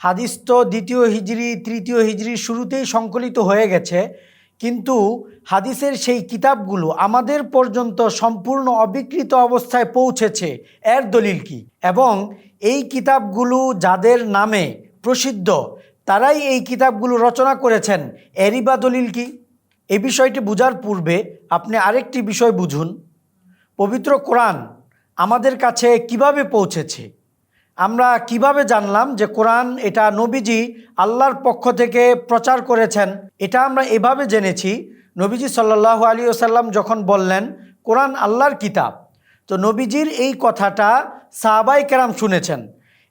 হাদিস তো দ্বিতীয় হিজড়ি তৃতীয় হিজড়ির শুরুতেই সংকলিত হয়ে গেছে, কিন্তু হাদিসের সেই কিতাবগুলো আমাদের পর্যন্ত সম্পূর্ণ অবিকৃত অবস্থায় পৌঁছেছে, এর দলিল কি? এবং এই কিতাবগুলো যাদের নামে প্রসিদ্ধ, তারাই এই কিতাবগুলো রচনা করেছেন, এরই বা দলিল কি? এ বিষয়টি বোঝার পূর্বে আপনি আরেকটি বিষয় বুঝুন। পবিত্র কোরআন আমাদের কাছে কীভাবে পৌঁছেছে? আমরা কীভাবে জানলাম যে কোরআন এটা নবীজি আল্লাহর পক্ষ থেকে প্রচার করেছেন? এটা আমরা এভাবে জেনেছি, নবীজি সাল্লাহ আলী ওসাল্লাম যখন বললেন, কোরআন আল্লাহর কিতাব। তো নবীজির এই কথাটা সাহাবাই কেরাম শুনেছেন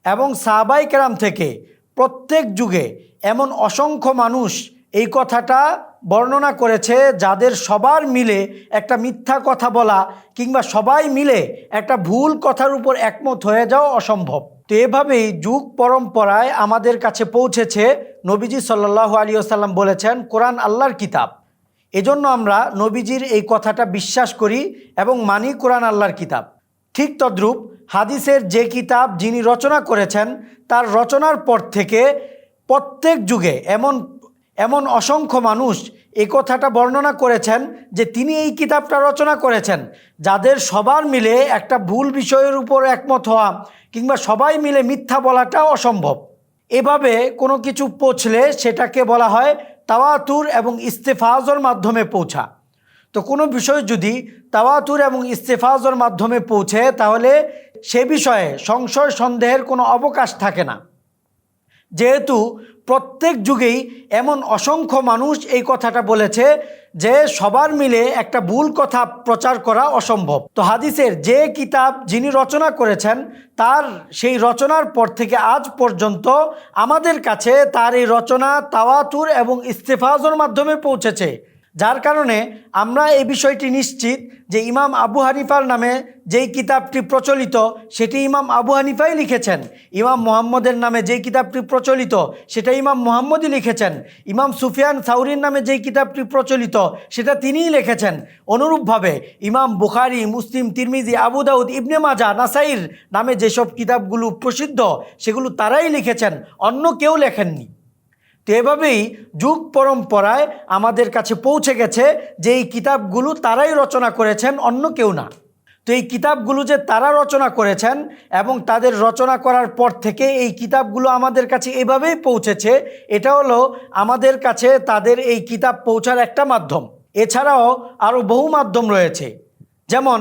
এবং সাহাবাই কেরাম থেকে প্রত্যেক যুগে এমন অসংখ্য মানুষ এই কথাটা বর্ণনা করেছে যাদের সবার মিলে একটা মিথ্যা কথা বলা কিংবা সবাই মিলে একটা ভুল কথার উপর একমত হয়ে যাওয়া অসম্ভব। তো এভাবেই যুগ পরম্পরায় আমাদের কাছে পৌঁছেছে নবীজি সাল্লাহ আলী আসাল্লাম বলেছেন, কোরআন আল্লাহর কিতাব। এজন্য আমরা নবীজির এই কথাটা বিশ্বাস করি এবং মানি কোরআন আল্লাহর কিতাব। ঠিক তদ্রূপ হাদিসের যে কিতাব যিনি রচনা করেছেন, তার রচনার পর থেকে প্রত্যেক যুগে এমন এমন অসংখ্য মানুষ এ কথাটা বর্ণনা করেছেন যে তিনি এই কিতাবটা রচনা করেছেন, যাদের সবার মিলে একটা ভুল বিষয়ের উপর একমত হওয়া কিংবা সবাই মিলে মিথ্যা বলাটা অসম্ভব। এভাবে কোনো কিছু পৌঁছলে সেটাকে বলা হয় তাওয়াতুর এবং ইস্তেফাজর মাধ্যমে পৌঁছা। তো কোনো বিষয় যদি তাওয়াতুর এবং ইস্তেফাজর মাধ্যমে পৌঁছে, তাহলে সে বিষয়ে সংশয়, সন্দেহের কোনো অবকাশ থাকে না। যেহেতু প্রত্যেক যুগেই এমন অসংখ্য মানুষ এই কথাটা বলেছে যে সবার মিলে একটা ভুল কথা প্রচার করা অসম্ভব। তো হাদিসের যে কিতাব যিনি রচনা করেছেন, তার সেই রচনার পর থেকে আজ পর্যন্ত আমাদের কাছে তার এই রচনা তাওয়াতুর এবং ইস্তেফাজর মাধ্যমে পৌঁছেছে। যার কারণে আমরা এই বিষয়টি নিশ্চিত যে ইমাম আবু হানিফার নামে যেই কিতাবটি প্রচলিত, সেটি ইমাম আবু হানিফাই লিখেছেন। ইমাম মোহাম্মদের নামে যেই কিতাবটি প্রচলিত, সেটা ইমাম মোহাম্মদই লিখেছেন। ইমাম সুফিয়ান সাউরির নামে যেই কিতাবটি প্রচলিত, সেটা তিনিই লিখেছেন। অনুরূপভাবে ইমাম বুখারি, মুসলিম, তিরমিজি, আবু দাউদ, ইবনে মাজা নাসাইর নামে যেসব কিতাবগুলো প্রসিদ্ধ, সেগুলো তারাই লিখেছেন, অন্য কেউ লেখেননি। তো এভাবেই যুগ পরম্পরায় আমাদের কাছে পৌঁছে গেছে যে এই কিতাবগুলো তারাই রচনা করেছেন, অন্য কেউ না। তো এই কিতাবগুলো যে তারা রচনা করেছেন এবং তাদের রচনা করার পর থেকে এই কিতাবগুলো আমাদের কাছে এভাবেই পৌঁছেছে, এটা হলো আমাদের কাছে তাদের এই কিতাব পৌঁছার একটা মাধ্যম। এছাড়াও আরও বহু মাধ্যম রয়েছে। যেমন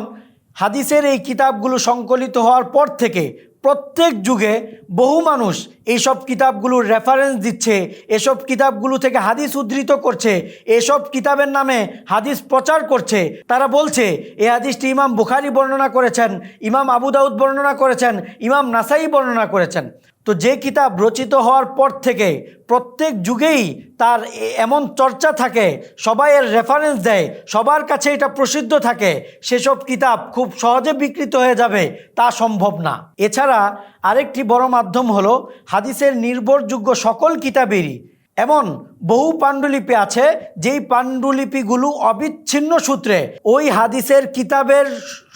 হাদিসের এই কিতাবগুলো সংকলিত হওয়ার পর থেকে প্রত্যেক যুগে বহু মানুষ এইসব কিতাবগুলোর রেফারেন্স দিচ্ছে, এসব কিতাবগুলো থেকে হাদিস উদ্ধৃত করছে, এসব কিতাবের নামে হাদিস প্রচার করছে। তারা বলছে, এ হাদিসটি ইমাম বুখারি বর্ণনা করেছেন, ইমাম আবু দাউদ বর্ণনা করেছেন, ইমাম নাসাই বর্ণনা করেছেন। তো যে কিতাব রচিত হওয়ার পর থেকে প্রত্যেক যুগেই তার এমন চর্চা থাকে, সবাই এর রেফারেন্স দেয়, সবার কাছে এটা প্রসিদ্ধ থাকে, সেসব কিতাব খুব সহজে বিকৃত হয়ে যাবে, তা সম্ভব না। এছাড়া আরেকটি বড় মাধ্যম হলো হাদিসের নির্ভরযোগ্য সকল কিতাবেরই। এমন বহু পাণ্ডুলিপি আছে, যেই পাণ্ডুলিপিগুলো অবিচ্ছিন্ন সূত্রে ওই হাদিসের কিতাবের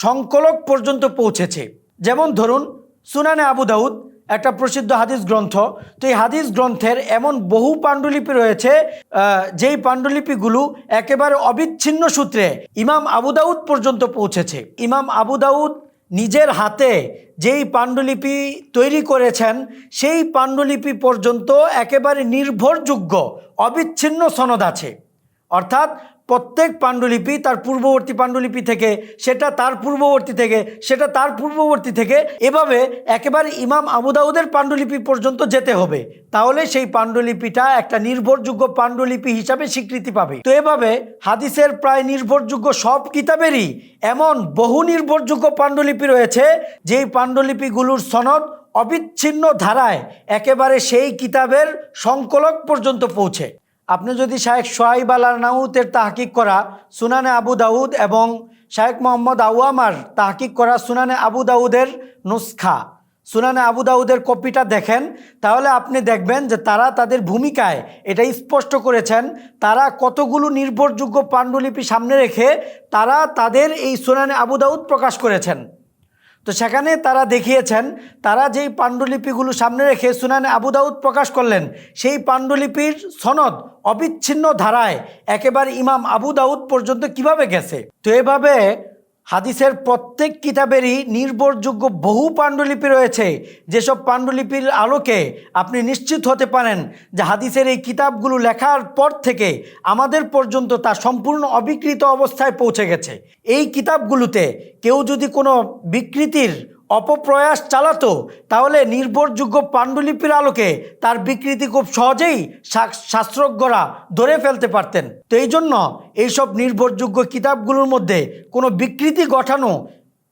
সংকলক পর্যন্ত পৌঁছেছে। যেমন ধরুন, সুনানে আবু দাউদ একটা প্রসিদ্ধ হাদিস গ্রন্থ। তো এই হাদিস গ্রন্থের এমন বহু পাণ্ডুলিপি রয়েছে যেই পাণ্ডুলিপিগুলো একেবারে অবিচ্ছিন্ন সূত্রে ইমাম আবু দাউদ পর্যন্ত পৌঁছেছে। ইমাম আবু দাউদ নিজের হাতে যেই পাণ্ডুলিপি তৈরি করেছেন, সেই পাণ্ডুলিপি পর্যন্ত একেবারে নির্ভরযোগ্য, অবিচ্ছিন্ন সনদ আছে। অর্থাৎ প্রত্যেক পাণ্ডুলিপি তার পূর্ববর্তী পাণ্ডুলিপি থেকে, সেটা তার পূর্ববর্তী থেকে, সেটা তার পূর্ববর্তী থেকে, এভাবে একেবারে ইমাম আবু দাউদের পাণ্ডুলিপি পর্যন্ত যেতে হবে। তাহলে সেই পাণ্ডুলিপিটা একটা নির্ভরযোগ্য পাণ্ডুলিপি হিসাবে স্বীকৃতি পাবে। তো এভাবে হাদিসের প্রায় নির্ভরযোগ্য সব কিতাবেরই এমন বহু নির্ভরযোগ্য পাণ্ডুলিপি রয়েছে, যেই পাণ্ডুলিপিগুলোর সনদ অবিচ্ছিন্ন ধারায় একেবারে সেই কিতাবের সংকলক পর্যন্ত পৌঁছে। আপনি যদি শায়েখ সোহাইব আল নাউতের তাহকিক করা সুনানে আবু দাউদ এবং শায়েখ মোহাম্মদ আউয়ামার তাহকিক করা সুনানে আবু দাউদের নুসখা, সুনানে আবু দাউদের কপিটা দেখেন, তাহলে আপনি দেখবেন যে তারা তাদের ভূমিকায় এটা স্পষ্ট করেছেন, তারা কতগুলো নির্ভরযোগ্য পাণ্ডুলিপি সামনে রেখে তারা তাদের এই সুনানে আবু দাউদ প্রকাশ করেছেন। তো সেখানে তারা দেখিয়েছেন, তারা যেই পাণ্ডুলিপিগুলো সামনে রেখে সুনানে আবুদাউদ প্রকাশ করলেন, সেই পাণ্ডুলিপির সনদ অবিচ্ছিন্ন ধারায় একেবারে ইমাম আবু দাউদ পর্যন্ত কীভাবে গেছে? তো এভাবে হাদিসের প্রত্যেক কিতাবেরই নির্ভরযোগ্য বহু পাণ্ডুলিপি রয়েছে। যেসব পাণ্ডুলিপির আলোকে আপনি নিশ্চিত হতে পারেন যে হাদিসের এই কিতাবগুলো লেখার পর থেকে আমাদের পর্যন্ত তা সম্পূর্ণ অবিকৃত অবস্থায় পৌঁছে গেছে। এই কিতাবগুলোতে কেউ যদি কোনো বিকৃতির অপপ্রয়াস চালাতো, তাহলে নির্ভরযোগ্য পাণ্ডুলিপির আলোকে তার বিকৃতি খুব সহজেই শাস্ত্রজ্ঞরা ধরে ফেলতে পারতেন। তো এই জন্য এইসব নির্ভরযোগ্য কিতাবগুলোর মধ্যে কোনো বিকৃতি ঘটানো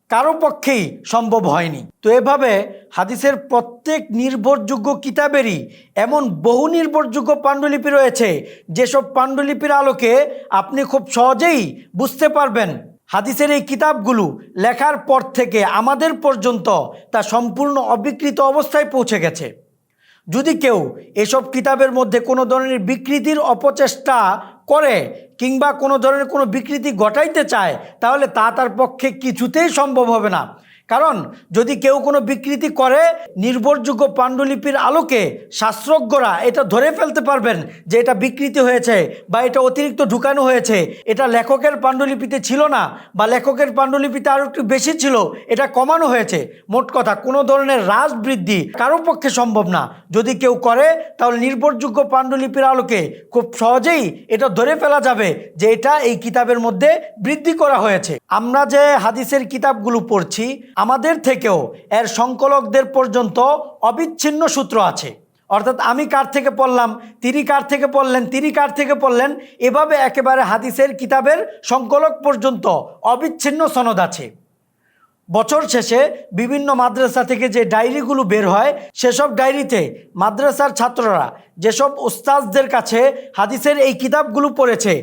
কারও পক্ষেই সম্ভব হয়নি। তো এভাবে হাদিসের প্রত্যেক নির্ভরযোগ্য কিতাবেরই এমন বহু নির্ভরযোগ্য পাণ্ডুলিপি রয়েছে, যেসব পাণ্ডুলিপির আলোকে আপনি খুব সহজেই বুঝতে পারবেন হাদিসের এই কিতাবগুলো লেখার পর থেকে আমাদের পর্যন্ত তা সম্পূর্ণ অবিকৃত অবস্থায় পৌঁছে গেছে। যদি কেউ এসব কিতাবের মধ্যে কোনো ধরনের বিকৃতির অপচেষ্টা করে কিংবা কোনো ধরনের কোনো বিকৃতি ঘটাইতে চায়, তাহলে তা তার পক্ষে কিছুতেই সম্ভব হবে না। কারণ যদি কেউ কোনো বিকৃতি করে, নির্ভরযোগ্য পাণ্ডুলিপির আলোকে শাস্ত্রজ্ঞরা এটা ধরে ফেলতে পারবেন যে এটা বিকৃতি হয়েছে বা এটা অতিরিক্ত ঢুকানো হয়েছে। এটা লেখকের পাণ্ডুলিপিতে ছিল না বা লেখকের পাণ্ডুলিপিতে আরও একটু বেশি ছিল, এটা কমানো হয়েছে। মোট কথা, কোনো ধরনের হ্রাস বৃদ্ধি কারও পক্ষে সম্ভব না। যদি কেউ করে, তাহলে নির্ভরযোগ্য পাণ্ডুলিপির আলোকে খুব সহজেই এটা ধরে ফেলা যাবে যে এটা এই কিতাবের মধ্যে বৃদ্ধি করা হয়েছে। আমরা যে হাদিসের কিতাবগুলো পড়ছি আমাদের থেকেও এর সংকলকদের পর্যন্ত অবিচ্ছিন্ন সূত্র আছে। অর্থাৎ আমি কার থেকে পড়লাম, তিনি কার থেকে পড়লেন, তিনি কার থেকে পড়লেন, এভাবে একেবারে হাদিসের কিতাবের সংকলক পর্যন্ত অবিচ্ছিন্ন সনদ আছে। বছর শেষে বিভিন্ন মাদ্রাসা থেকে যে ডায়েরিগুলো বের হয়, সেসব ডায়েরিতে মাদ্রাসার ছাত্ররা, যেসব ওস্তাজদের কাছে হাদিসের এই কিতাবগুলো পড়েছে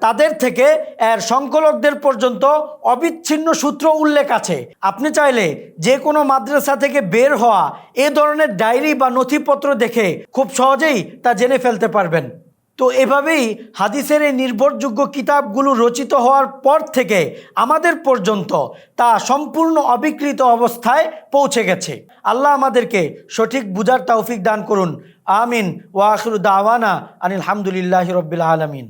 তাদের থেকে, এর সংকলকদের পর্যন্ত অবিচ্ছিন্ন সূত্র উল্লেখ আছে। আপনি চাইলে যে কোনো মাদ্রাসা থেকে বের হওয়া এ ধরনের ডায়েরি বা নথিপত্র দেখে খুব সহজেই তা জেনে ফেলতে পারবেন। তো এভাবেই হাদিসের এই নির্ভরযোগ্য কিতাবগুলো রচিত হওয়ার পর থেকে আমাদের পর্যন্ত তা সম্পূর্ণ অবিকৃত অবস্থায় পৌঁছে গেছে। আল্লাহ আমাদেরকে সঠিক বুজার তৌফিক দান করুন। আমিন। ওয়াখরু দাওয়ানা আনিল হামদুলিল্লাহ রব্বিল আলমিন।